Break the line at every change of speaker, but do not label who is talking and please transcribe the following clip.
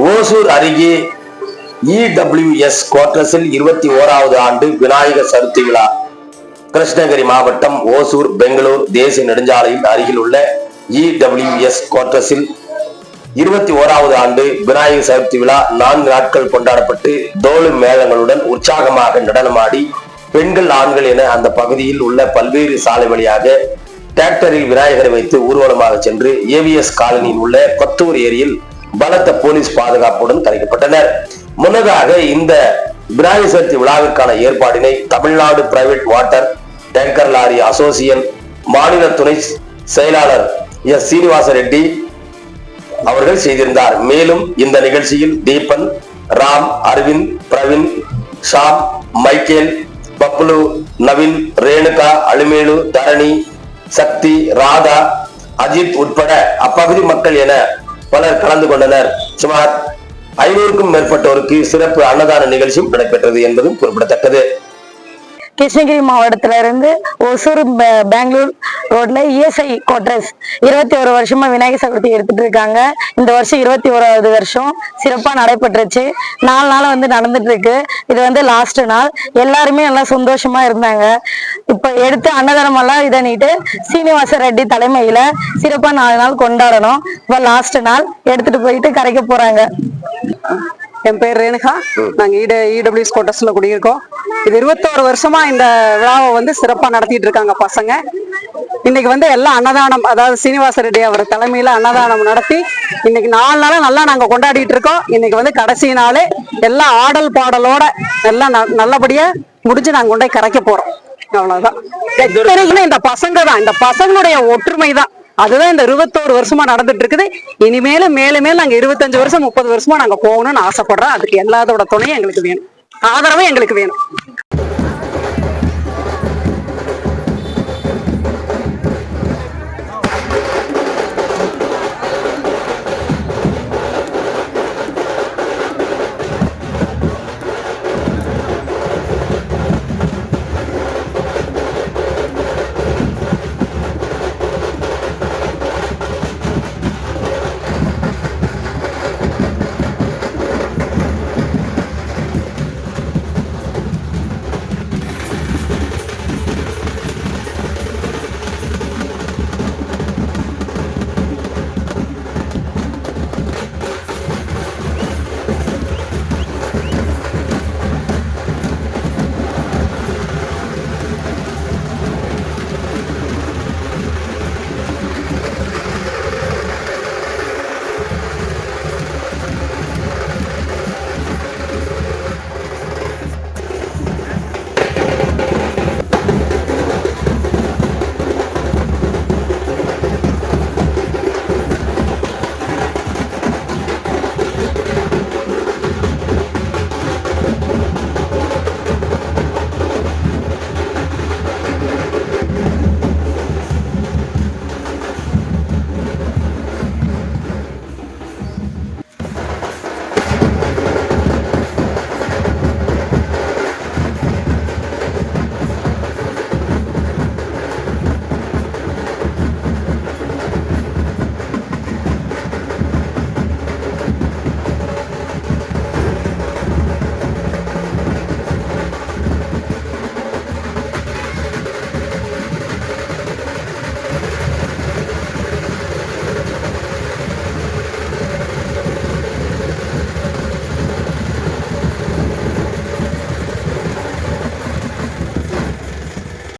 ஓசூர் அருகே இடபிள்யூஎஸ் குவார்டர்ஸில் இருபத்தி ஓராவது ஆண்டு விநாயகர் சதுர்த்தி விழா. கிருஷ்ணகிரி மாவட்டம் ஓசூர் பெங்களூர் தேசிய நெடுஞ்சாலையில் அருகில் உள்ள இடபிள்யூஎஸ் குவார்டர்ஸில் இருபத்தி ஓராவது ஆண்டு விநாயகர் சதுர்த்தி விழா நான்கு நாட்கள் கொண்டாடப்பட்டு தோலு மேளங்களுடன் உற்சாகமாக நடனமாடி பெண்கள் ஆண்கள் என அந்த பகுதியில் உள்ள பல்வேறு சாலை வழியாக டிராக்டரில் விநாயகரை வைத்து ஊர்வலமாக சென்று ஏவிஎஸ் காலனியில் உள்ள கொத்தூர் ஏரியில் பலத்த போலீஸ் பாதுகாப்புடன் கலைக்கப்பட்டனர் முன்னதாக இந்த விநாயகர் சதுர்த்தி விழாவிற்கான ஏற்பாடினை Tamil Nadu private water tanker lorry association மாநில துணை செயலாளர் எஸ் சீனிவாச ரெட்டி அவர்கள் செய்திருந்தார். மேலும் இந்த நிகழ்ச்சியில் தீபன் ராம் அரவிந்த் பிரவீன் ஷாம் மைக்கேல் பப்ளு நவீன் ரேணுகா அலுமேலு தரணி சக்தி ராதா அஜித் உட்பட அப்பகுதி மக்கள் என பலர் கலந்து கொண்டனர். சுமார் ஐநூறுக்கும் மேற்பட்டோருக்கு சிறப்பு அன்னதான நிகழ்ச்சியும் நடைபெற்றது என்பதும் குறிப்பிடத்தக்கது.
கிருஷ்ணகிரி மாவட்டத்துல இருந்து ஒசூர் பெ- பெங்களூர் ரோட்ல இஎஸ்ஐ கோட்ரஸ் இருபத்தி ஒரு வருஷமா விநாயகர் சதுர்த்தி எடுத்துட்டு இருக்காங்க. இந்த வருஷம் இருபத்தி ஓராவது வருஷம். சிறப்பா நடைபெற்றுச்சு. நாலு நாள் வந்து நடந்துட்டு இருக்கு இது வந்து லாஸ்ட் நாள். எல்லாருமே நல்லா சந்தோஷமா இருந்தாங்க. இப்ப எடுத்து அன்னதானம் எல்லாம் இதனிட்டு சீனிவாச ரெட்டி தலைமையில சிறப்பா நாலு நாள் கொண்டாடணும். இப்ப லாஸ்ட் நாள் எடுத்துட்டு போயிட்டு கரைக்க போறாங்க.
என் பேர் ரேணுகா. நாங்க இட இடபிள்யூஎஸ் கோட்டர்ஸ்ல குடியிருக்கோம். இது இருபத்தோரு வருஷமா இந்த விழாவை வந்து சிறப்பா நடத்திட்டு இருக்காங்க பசங்க. இன்னைக்கு வந்து எல்லாம் அன்னதானம் அதாவது சீனிவாச ரெட்டி அவர் தலைமையில அன்னதானம் நடத்தி இன்னைக்கு நாலு நாளா நல்லா நாங்க கொண்டாடிட்டு இருக்கோம். இன்னைக்கு வந்து கடைசி நாள் எல்லாம் ஆடல் பாடலோட எல்லாம் ந- நல்லபடியா முடிஞ்சு நாங்க கொண்டு போய் கரைக்க போறோம். அவ்வளவுதான். இந்த பசங்க தான் இந்த பசங்களுடைய ஒற்றுமை தான். அதுதான் இந்த இருபத்தோரு வருஷமா நடந்துட்டு இருக்குது. இனிமேலும் மேலும் மேல நாங்க இருபத்தஞ்சு வருஷம் முப்பது வருஷமா நாங்க போகணும்னு ஆசைப்படுறோம். அதுக்கு எல்லாத்தோட துணையும் எங்களுக்கு வேணும். ஆதரவும் எங்களுக்கு வேணும்.